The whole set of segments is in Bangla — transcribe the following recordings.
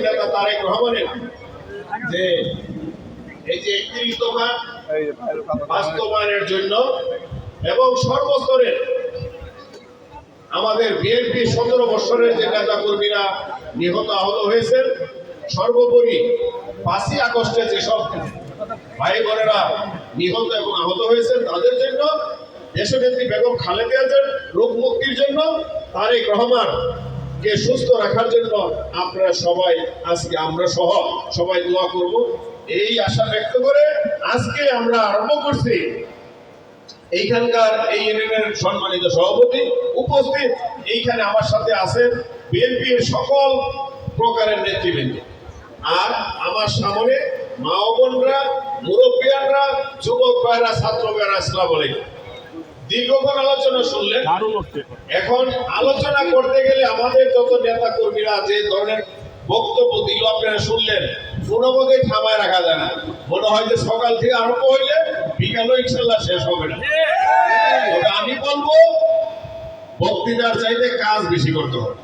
নেতা তারেক রহমানের যে এই যে একত্রিশ দফা বাস্তবায়নের জন্য এবং সর্বস্তরের আমাদের বিএনপি সতেরো বছরের যে নেতা কর্মীরা নিহত আহত হয়েছেন সর্বোপরি পাঁচই আগস্টে যেসব ভাই বোনেরা নিহত এবং আহত হয়েছেন তাদের জন্য দেশনেত্রী বেগম খালেদা রোগ মুক্তির জন্য তারেক রহমান কে সুস্থ রাখার জন্য আপনারা সবাই আজকে আমরা সহ সবাই দোয়া করব। এই আশা ব্যক্ত করে আজকে আমরা আরম্ভ করছি। এইখানকার এই ইউনিয়নের সম্মানিত সভাপতি উপস্থিত। এইখানে আমার সাথে আছেন বিএনপির সকল প্রকারের নেতৃবৃন্দ। আর আমার সামনে মা বোনরা, মুরব্বিয়ানরা, যুবক ভাইরা, ছাত্র ভাইরা, আসসালামু আলাইকুম। দীর্ঘক্ষণ আলোচনা শুনলেন। এখন আলোচনা করতে গেলে আমাদের যত নেতা কর্মীরা যে ধরনের বক্তব্য দিল আপনারা শুনলেন কোনো মতে থামায় রাখা যায় না। মনে হয় যে সকাল থেকে আরম্ভ হইলে বিকালও ইনশাল্লাহ শেষ হবে না। আমি বলব বক্তৃতার চাইতে কাজ বেশি করতে হবে।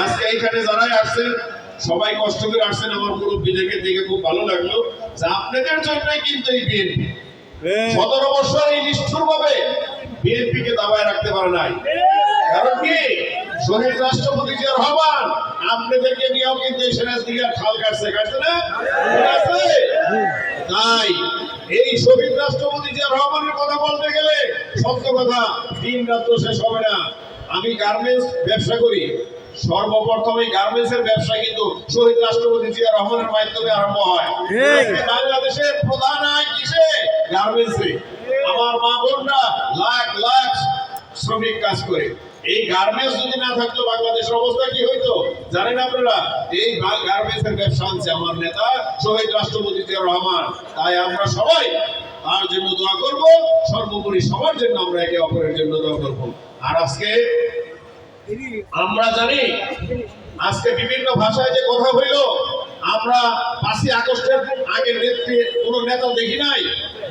আজকে এইখানে যারাই আসছেন সবাই কষ্ট করে আসছেন আমার মুরব্বীদেরকে দেখে খুব ভালো লাগল যে আপনাদের জন্যই কিন্তু এই বিএনপি। সতেরো বছর এই নিষ্ঠুর ভাবে বিএনপি কে দাবায় রাখতে পারে নাই। কারণ কি? শহীদ রাষ্ট্রপতি যে রহমান আপনাদেরকে নিয়েও কিন্তু এই সেনাজ দিকে খাল কাটছে কাটছে না? তাই এই শহীদ রাষ্ট্রপতি যে রহমানের কথা বলতে গেলে সত্য কথা দিন রাত্র শেষ হবে না। আমি গার্মেন্টস ব্যবসা করি। সর্বপ্রথম এই গার্মেন্টস এর ব্যবসা কিন্তু শহীদ রাষ্ট্রপতি জিয়া রহমানের মাধ্যমে আরম্ভ হয়। বাংলাদেশের প্রধান আয় কিসে গার্মেন্টসে আমার মা বোনরা লাখ লাখ শ্রমিক কাজ করে। এই গার্মেন্টস যদি না থাকতো, বাংলাদেশের অবস্থা কি হইতো? জানেন আপনারা? এই গার্মেন্টস এর ব্যবসা আনছে আমার নেতা, শহীদ রাষ্ট্রপতি রহমান। তাই আমরা সবাই তার জন্য দোয়া করব, সর্বোপরি সবার জন্য আমরা একে অপরের জন্য দোয়া করব। আর আজকে আমরা জানি, আজকে বিভিন্ন ভাষায় যে কথা হইল, আমরা পাঁচই আগস্টের আগের নেত্রী কোন নেতা দেখি নাই।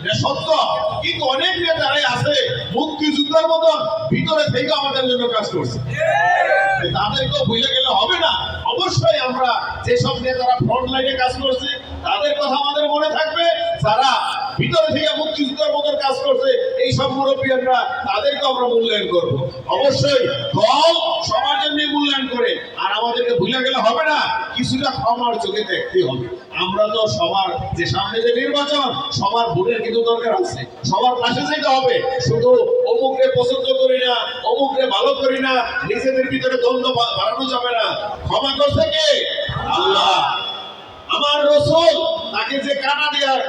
এটা সত্য। কিন্তু অনেক নেতারাই আছে মুক্তিযুদ্ধের মতন ভিতরে থেকে আমাদের জন্য কাজ করছে। তাদেরকে বুঝে গেলে হবে না। অবশ্যই আমরা যেসব নেতারা ফ্রন্ট লাইনে কাজ করছে তাদের কথা আমাদের মনে থাকবে। যারা ভিতরে থেকে মুক্তিযুদ্ধের মতন কাজ করছে, এই সব মুরব্বীরা তাদেরকে আমরা মূল্যায়ন করব। অবশ্যই দল সবার জন্য মূল্যায়ন করে, আর আমাদেরকে ভুলে গেলে হবে না, কিছুটা ক্ষমার চোখে দেখতে হবে। আমরা তো সবার যে সামনে যে নির্বাচন, সবার ভোটের কিন্তু দরকার আছে। সবার পাশে যেতে হবে। শুধু অমুককে পছন্দ করি না অমুককে ভালো করি না, নিজেদের ভিতরে দ্বন্দ্ব বাড়ানো যাবে না। ক্ষমা করছে কে? আল্লাহ। আমার রসুল তাকে যে কানা দেওয়ার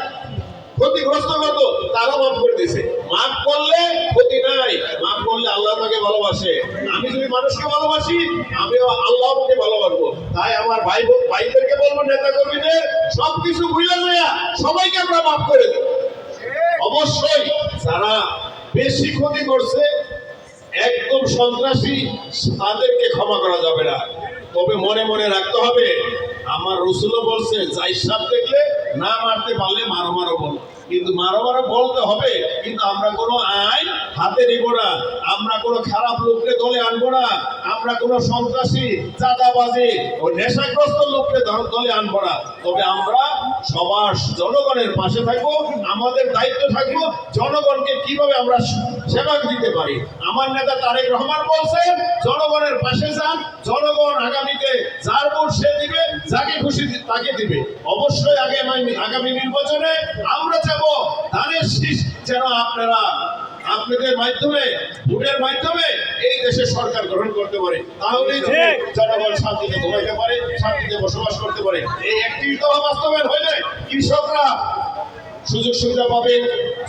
ক্ষতিগ্রস্ত হতো তারও মাফ করে দিছে মাফ করলে ক্ষতি নাই, মাফ করলে আল্লাহ তাকে ভালোবাসে। আমি যদি মানুষকে ভালোবাসি, আমিও আল্লাহ আমাকে ভালোবাসবো। তাই আমার ভাই ভাইদেরকে বলব নেতা কর্মীদের সবকিছু ভুলে যায় সবাইকে আমরা মাফ করে দিই অবশ্যই যারা বেশি ক্ষতি করছে, একদম সন্ত্রাসী, তাদেরকে ক্ষমা করা যাবে না। তবে মনে মনে রাখতে হবে, আমার রসুলও বলছে, যাই সাপ দেখলে না মারতে পারলে মারো মারো বল। কিন্তু মারো বলতে হবে, কিন্তু আমরা কোনো আইন হাতে নিব না। আমরা কোনো খারাপ লোককে দলে আনব না। আমরা কোনো সন্ত্রাসী, চাঁদাবাজি ও নেশাগ্রস্ত লোককে দলে আনব না। তবে আমরা সবার জনগণের পাশে থাকব, আমাদের দায়িত্ব থাকব, জনগণকে কীভাবে আমরা সেবা দিতে পারি? আমার নেতা তারেক রহমান বলছেন, জনগণের পাশে যান, জনগণ আগামীতে যার ভোট সে দিবে, যাকে খুশি তাকে দিবে। অবশ্যই আগে আগামী নির্বাচনে আমরা যেন আপনারা আপনাদের মাধ্যমে ভোটের মাধ্যমে এই দেশে সরকার গ্রহণ করতে পারে। তাহলেই। জনগণ শান্তিতে ঘুমাইতে পারে শান্তিতে বসবাস করতে পারে। এই একটি বাস্তবায়ন হইলে কৃষকরা সুযোগ সুবিধা পাবে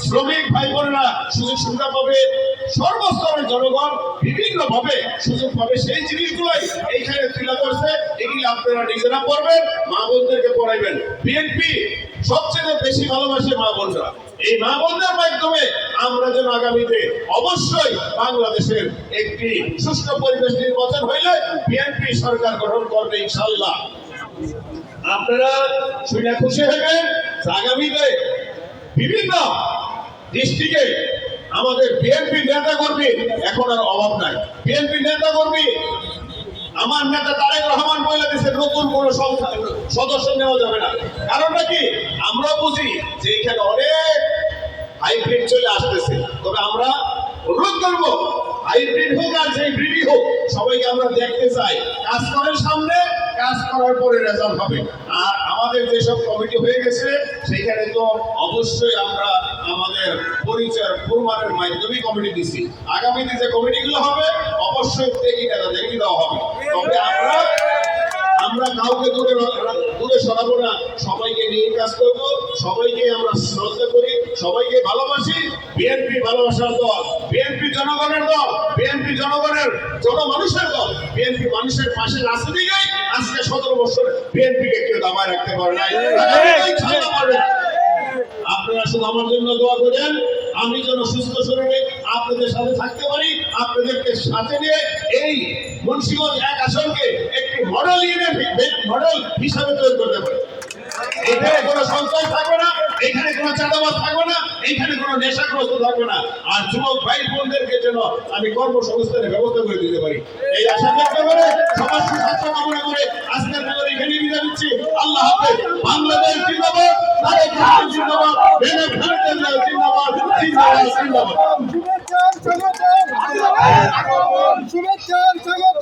শ্রমিক ভাই বোনেরা সুযোগ সুবিধা পাবে সর্বস্তরের জনগণ বিভিন্ন ভাবে সুযোগ পাবে। সেই জিনিসগুলোই এইখানে তুলে ধরছে। এগুলি আপনারা নিজেরা পড়বেন মা বোনদেরকে পড়াইবেন। বিএনপি সবচেয়ে বেশি ভালোবাসে মা বোনরা। এই মা বোনদের মাধ্যমে আমরা যেন আগামীতে অবশ্যই বাংলাদেশের একটি সুষ্ঠু পরিবেশ নির্বাচন হইলে বিএনপি সরকার গঠন করবে ইনশাল্লাহ আপনারা শুনে খুশি হবেন আগামীতে বিভিন্ন ডিস্ট্রিক্টে আমাদের বিএনপি নেতা কর্মী এখন আর অভাব নাই। বিএনপি নেতা কর্মী আমার নেতা তারেক রহমান বলে দিচ্ছে নতুন কোন সদস্য নেওয়া যাবে না। কারণটা কি? আমরা বুঝি যে এখানে অনেক হাইব্রিড চলে আসতেছে। তবে আমরা অনুরোধ করব, হাইব্রিড হোক আর সেই ব্রিডই হোক, সবাইকে আমরা দেখতে চাই। কাজ করার সামনে, কাজ করার পরে রেজাল্ট হবে। আর আমাদের যেসব কমিটি হয়ে গেছে, সেখানে তো অবশ্যই আমরা আমাদের পরিচয় প্রমাণের মাধ্যমে কমিটি দিছি আগামীতে যে কমিটিগুলো হবে, অবশ্যই টেকি নেতাদেরকে দেওয়া হবে। তবে আমরা আমরা কাউকে দূরে দূরে সরাবো না। সবাইকে নিয়ে কাজ করব সবাইকে আমরা শ্রদ্ধা করি সবাইকে ভালোবাসি। বিএনপি ভালোবাসার দল বিএনপি জনগণের দল বিএনপি জনগণের জনমানুষের দল বিএনপি মানুষের পাশে দিকেই আজকে সতেরো বছর বিএনপিকে কেউ দাবায় রাখতে পারে নাই। আপনারা শুধু আমার জন্য দোয়া করেন আমি যেন সুস্থ শরীরে আপনাদের সাথে থাকতে পারি আপনাদেরকে সাথে নিয়ে এই মুন্সিগঞ্জ এক আসনকে মডেল মডেল হিসাবে তৈরি করতে পারে। এখানে কোনো সংস্থায় থাকবে না, এখানে কোনো চাঁদাবাদ থাকবে না, এখানে কোনো নেশাগ্রস্ত থাকবে না। আর যুবক ভাই বোনদেরকে যেন আমি কর্মসংস্থানের ব্যবস্থা করে দিতে পারি। এই আশা ব্যক্ত করে সমাজ সুস্বাস্থ্য কামনা করে আজকের নগর এখানে বিদায় দিচ্ছি আল্লাহ হাফেজ। বাংলাদেশ জিন্দাবাদ তারেক রহমান জিন্দাবাদ বেগম খালেদা জিন্দাবাদ জিন্দাবাদ জিন্দাবাদ। শুভেচ্ছা স্বাগত